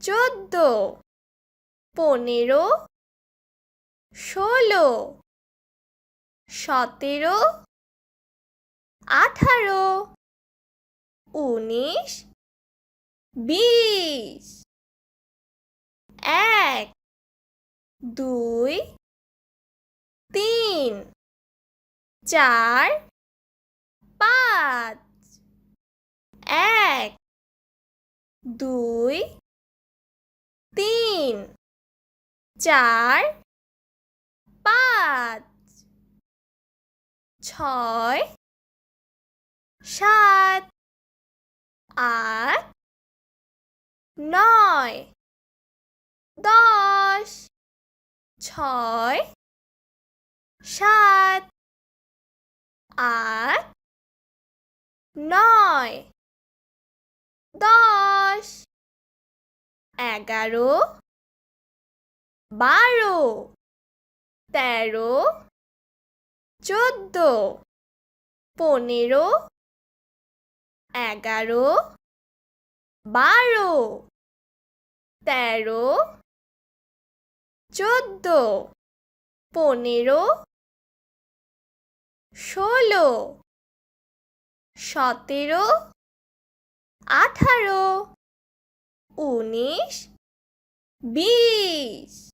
চোদ্দ পনেরো ষোলো সতেরো আঠারো উনিশ বিশ এক দুই তিন চার পাঁচ এক দুই তিন চার পাঁচ ছয় সাত আট নয় দশ ছয় সাত আট নয় দশ এগারো বারো তেরো চোদ্দ পনেরো এগারো বারো তেরো চোদ্দ পনেরো ষোলো সতেরো আঠারো উনিশ বিশ।